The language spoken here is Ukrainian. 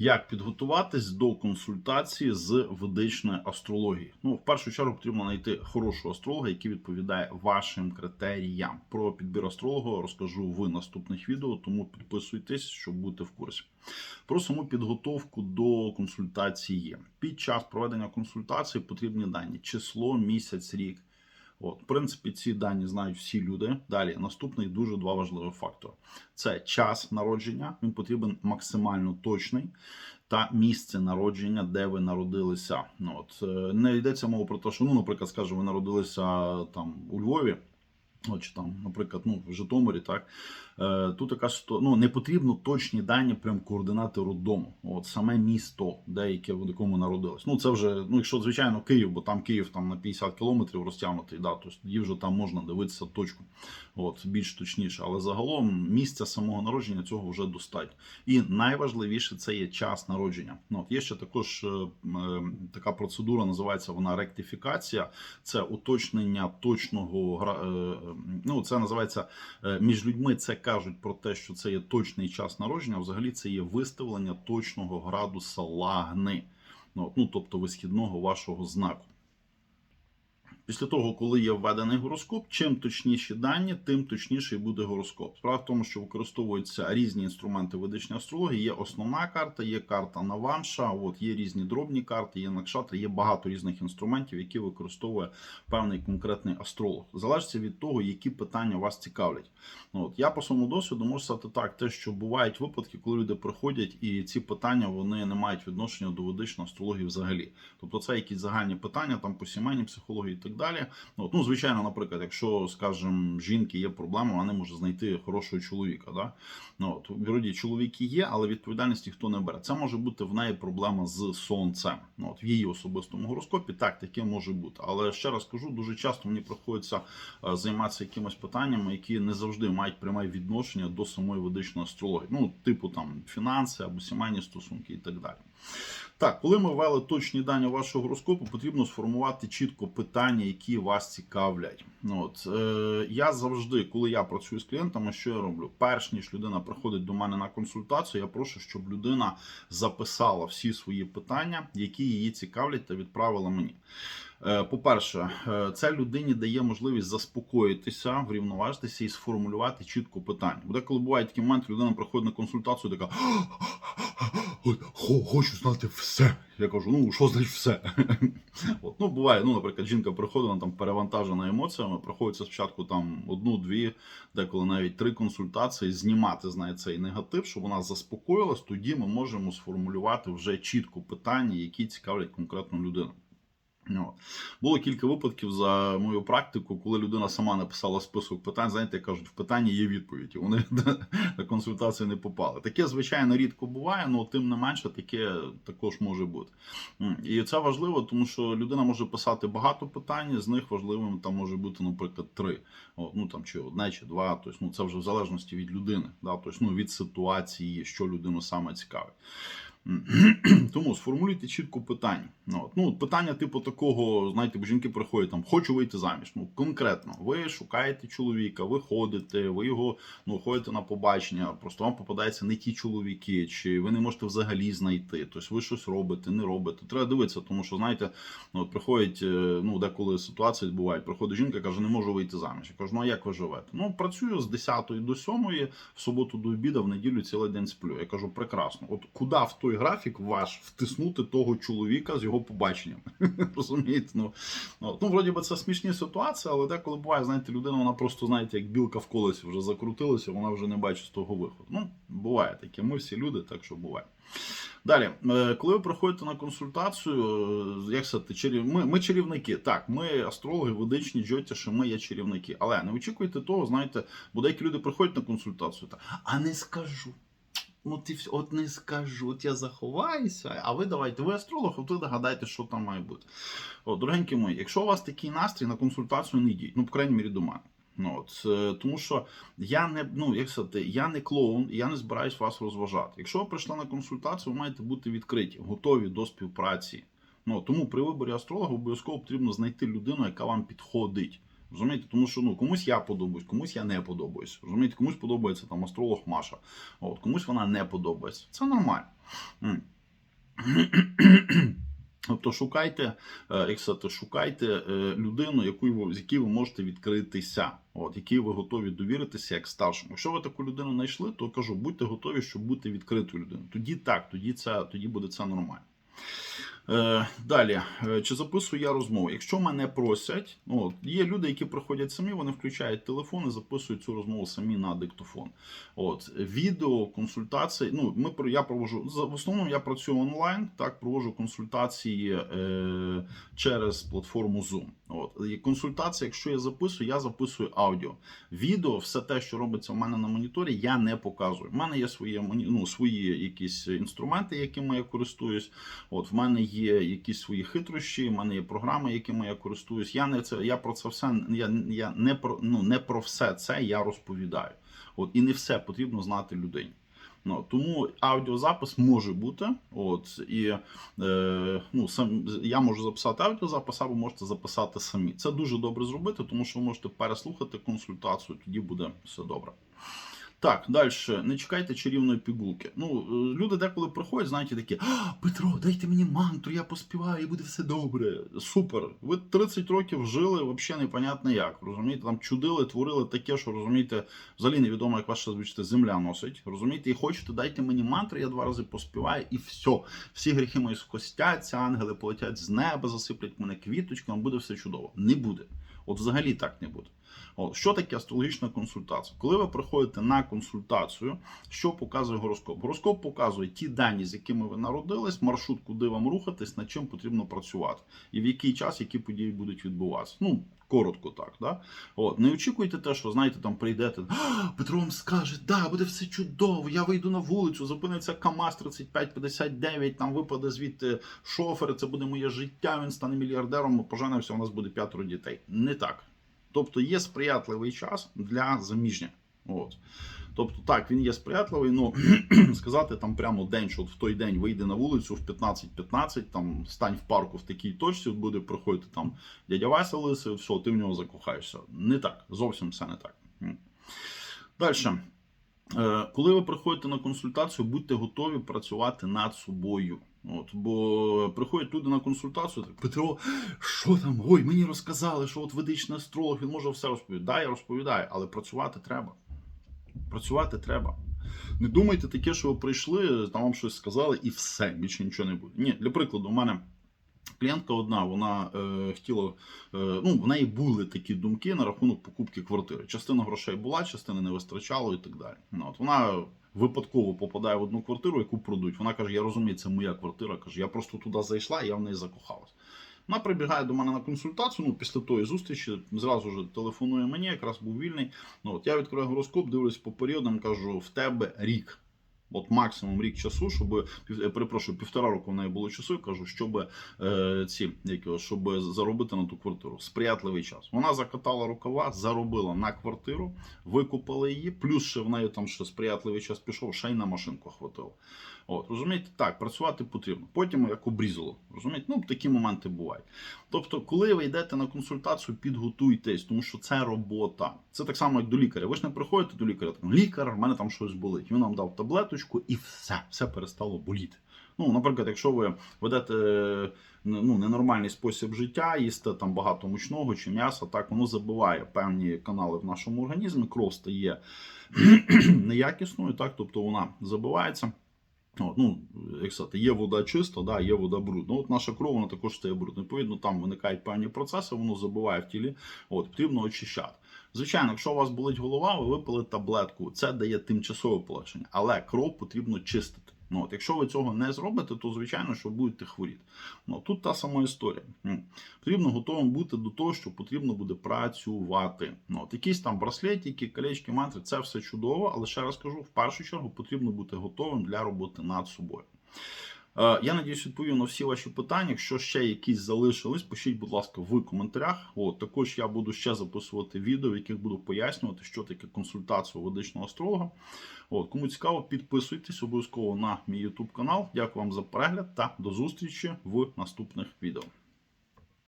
Як підготуватись до консультації з ведичної астрології? Ну, в першу чергу потрібно знайти хорошого астролога, який відповідає вашим критеріям. Про підбір астролога розкажу в наступних відео, тому підписуйтесь, щоб бути в курсі. Про саму підготовку до консультації. Під час проведення консультації потрібні дані: число, місяць, рік. От, в принципі, ці дані знають всі люди. Далі наступний дуже два важливі фактори: це час народження, він потрібен максимально точний, та місце народження, де ви народилися. Ну от е, не йдеться мова про те, що ну, наприклад, скажу, ви народилися там у Львові. От, чи там, наприклад, ну, в Житомирі, так е, тут така ну, не потрібно точні дані, прям координати роддому. От саме місто, де яке в якому народилось. Ну це вже, ну якщо звичайно Київ, бо там Київ там на 50 кілометрів розтягнутий, да, то тоді вже там можна дивитися точку, от більш точніше. Але загалом місця самого народження цього вже достатньо. І найважливіше це є час народження. Ну, от є ще також е, е, така процедура, називається вона ректифікація. Це уточнення точного е, Ну, це називається е, між людьми. Це кажуть про те, що це є точний час народження. Взагалі це є виставлення точного градуса лагни. Ну, от, ну тобто висхідного вашого знаку. Після того, коли є введений гороскоп, чим точніші дані, тим точніший буде гороскоп. Справа в тому, що використовуються різні інструменти ведичної астрології. Є основна карта, є карта Наванша, от є різні дробні карти, є накшатри, є багато різних інструментів, які використовує певний конкретний астролог. Залежить від того, які питання вас цікавлять. Ну, От я по своєму досвіду можу сказати так, те, що бувають випадки, коли люди приходять, і ці питання вони не мають відношення до ведичної астрології взагалі. Тобто це якісь загальні питання там по сімейній психології і так далі. Ну, от, ну звичайно, наприклад, якщо, скажімо, жінки є проблема, вона не може знайти хорошого чоловіка. Да? Ну, от, вроді чоловіки є, але відповідальності хто не бере. Це може бути в неї проблема з сонцем. Ну, от, в її особистому гороскопі так таке може бути. Але ще раз кажу, дуже часто мені приходиться е, займатися якимись питаннями, які не завжди мають пряме відношення до самої ведичної астрології. Ну, типу там фінанси або сімейні стосунки і так далі. Так, коли ми ввели точні дані вашого гороскопу, потрібно сформувати чітко питання, які вас цікавлять. Ну, От, е, я завжди, коли я працюю з клієнтами, що я роблю? Перш ніж людина приходить до мене на консультацію, я прошу, щоб людина записала всі свої питання, які її цікавлять, та відправила мені. Е, По-перше, е, це людині дає можливість заспокоїтися, врівноважитися і сформулювати чітко питання. Бо деколи буває такий момент, людина приходить на консультацію, така «От, хо- хочу знати все. Я кажу, ну що значить все? От, ну, буває, ну, наприклад, жінка приходить, вона там перевантажена емоціями, приходиться спочатку там одну-дві, деколи навіть три консультації, знімати з неї цей негатив, щоб вона заспокоїлась, тоді ми можемо сформулювати вже чітко питання, які цікавлять конкретну людину. Було кілька випадків за мою практику, коли людина сама написала список питань. Знаєте, кажуть, в питанні є відповідь. і Вони на консультацію не попали. Таке, звичайно, рідко буває, але тим не менше таке також може бути. І це важливо, тому що людина може писати багато питань, з них важливим там може бути, наприклад, три. Ну там чи одне, чи два. Тобто, ну це вже в залежності від людини, да? тобто, ну, від ситуації, що людину саме цікавить. Тому сформулюйте чітко питання. Ну, ну, питання, типу, такого, знаєте, бо жінки приходять там, хочу вийти заміж. Ну, конкретно, ви шукаєте чоловіка, ви ходите, ви його ну, ходите на побачення, просто вам попадаються не ті чоловіки, чи ви не можете взагалі знайти. Тобто ви щось робите, не робите. Треба дивитися, тому що, знаєте, ну, от приходять, е, ну, деколи ситуації бувають, приходить жінка, каже, не можу вийти заміж. Я кажу, ну а як ви живете? Ну, працюю з 10 до 7, в суботу до обіду, в неділю цілий день сплю. Я кажу, прекрасно. От куди в той графік ваш втиснути того чоловіка з його побаченням? Розумієте? Ну, ну, вроді би, це смішні ситуації, але деколи буває, знаєте, людина, вона просто, знаєте, як білка в колесі вже закрутилася, вона вже не бачить з того виходу. Ну, буває таке. Ми всі люди, так що буває. Далі, е, коли ви приходите на консультацію, е, як сказати, чарів... ми, ми чарівники. Так, ми астрологи, ведичні, джотіші, ми є чарівники. Але не очікуйте того, знаєте, бо деякі люди приходять на консультацію, так, а не скажу. Ну, ти от не скажу, от я заховаюся, а ви давайте, ви астролог, от ви догадайте, що там має бути. От, дорогенькі мої, якщо у вас такий настрій, на консультацію не йдіть. Ну, по крайній мірі, до мене. Ну, от, е, тому що я не ну, як сказати, я не клоун, я не збираюсь вас розважати. Якщо ви прийшли на консультацію, ви маєте бути відкриті, готові до співпраці. Ну, тому при виборі астролога обов'язково потрібно знайти людину, яка вам підходить. Розумієте, тому що ну комусь я подобаюсь, комусь я не подобаюсь. Розумієте, комусь подобається там астролог Маша, от комусь вона не подобається. Це нормально. Тобто шукайте, е, як сказати, шукайте е, людину, яку з якій ви можете відкритися, от, якій ви готові довіритися як старшому. Якщо ви таку людину знайшли, то кажу, будьте готові, щоб бути відкритою людиною. Тоді так, тоді це тоді буде це нормально. Е, далі, Е, чи записую я розмову? Якщо мене просять, ну, є люди, які приходять самі, вони включають телефон і записують цю розмову самі на диктофон. От відео, консультації. Ну, ми я провожу в основному. Я працюю онлайн, так провожу консультації е, через платформу Zoom. От і консультація, якщо я записую, я записую аудіо. Відео, все те, що робиться в мене на моніторі, я не показую. У мене є свої ну, свої якісь інструменти, якими я користуюсь. От в мене є якісь свої хитрощі, в мене є програми, якими я користуюсь. Я не це я про це все я, я не про ну не про все це я розповідаю. От і не все потрібно знати людині. Ну, тому аудіозапис може бути. От і е, ну, сам я можу записати аудіозапис, а ви можете записати самі. Це дуже добре зробити, тому що ви можете переслухати консультацію, тоді буде все добре. Так, далі. Не чекайте чарівної пігулки. Ну, е, люди деколи приходять, знаєте, такі: Петро, дайте мені мантру, я поспіваю, і буде все добре. Супер. Ви 30 років жили, взагалі непонятно як. Розумієте, там чудили, творили таке, що розумієте, взагалі невідомо, як ще звучите, земля носить. Розумієте, і хочете, дайте мені мантру, я два рази поспіваю, і все. Всі гріхи мої скостяться, ангели полетять з неба, засиплять мене квіточками, буде все чудово. Не буде. От взагалі так не буде. Що таке астрологічна консультація? Коли ви приходите на консультацію, що показує гороскоп? Гороскоп показує ті дані, з якими ви народились, маршрут, куди вам рухатись, над чим потрібно працювати, і в який час які події будуть відбуватися. Ну, коротко так. Да? От, не очікуйте те, що знаєте, там прийдете, «А, Петро вам скаже, да, буде все чудово, я вийду на вулицю, зупиниться КАМАЗ 3559, там випаде звідти шофер, це буде моє життя, він стане мільярдером, ми поженимося, у нас буде п'ятеро дітей. Не так. Тобто є сприятливий час для заміжня. От. Тобто, так, він є сприятливий, ну сказати там прямо день, що от в той день вийде на вулицю в 15-15, там стань в парку в такій точці, от буде приходити там дядя Вася Лисий, все, ти в нього закохаєшся. Не так, зовсім все не так. Далі. Коли ви приходите на консультацію, будьте готові працювати над собою. От, бо приходять люди на консультацію, так Петро, що там? Ой, мені розказали, що от ведичний астролог, він може все розповідати. Да, я розповідаю, але працювати треба. Працювати треба. Не думайте таке, що ви прийшли, там вам щось сказали, і все, більше нічого не буде. Ні, для прикладу, у мене клієнтка одна, вона е, хотіла, е, ну, в неї були такі думки на рахунок покупки квартири. Частина грошей була, частина не вистачало і так далі. Ну, от вона випадково попадає в одну квартиру, яку продають. Вона каже: Я розумію, це моя квартира. Каже, я просто туди зайшла, і я в неї закохалась. Вона прибігає до мене на консультацію. Ну, після тої зустрічі зразу ж телефонує мені, якраз був вільний. Ну, от Я відкриваю гороскоп, дивлюсь по періодам, кажу, в тебе рік. От максимум рік часу, щоб я перепрошую, півтора року в неї було часу. Кажу, щоб е, ці які, щоб заробити на ту квартиру. Сприятливий час. Вона закатала рукава, заробила на квартиру, викупила її. Плюс ще в неї там ще сприятливий час пішов, ще й на машинку хватило. От, розумієте, так, працювати потрібно. Потім як обрізало. Розумієте, ну такі моменти бувають. Тобто, коли ви йдете на консультацію, підготуйтесь, тому що це робота. Це так само, як до лікаря. Ви ж не приходите до лікаря, так, лікар, в мене там щось болить. Він нам дав таблеточку і все, все перестало боліти. Ну, наприклад, якщо ви ведете ну, ненормальний спосіб життя, їсте там багато мучного чи м'яса, так воно забиває певні канали в нашому організмі, кров стає неякісною, так, тобто вона забивається. От, ну, як сказати, є вода чиста, да, є вода брудна. От наша кров вона також стає брудною. Відповідно, там виникають певні процеси, воно забиває в тілі. От, потрібно очищати. Звичайно, якщо у вас болить голова, ви випили таблетку. Це дає тимчасове полегшення, але кров потрібно чистити. Ну, от, Якщо ви цього не зробите, то звичайно, що будете хворіти. Ну, Тут та сама історія. Потрібно готовим бути до того, що потрібно буде працювати. Ну, от, Якісь там браслетики, колечки, мантри це все чудово, але ще раз кажу: в першу чергу потрібно бути готовим для роботи над собою. Е, Я надіюсь, відповів на всі ваші питання. Якщо ще якісь залишились, пишіть, будь ласка, в коментарях. От, також я буду ще записувати відео, в яких буду пояснювати, що таке консультація водичного астролога. От, Кому цікаво, підписуйтесь обов'язково на мій YouTube канал. Дякую вам за перегляд та до зустрічі в наступних відео.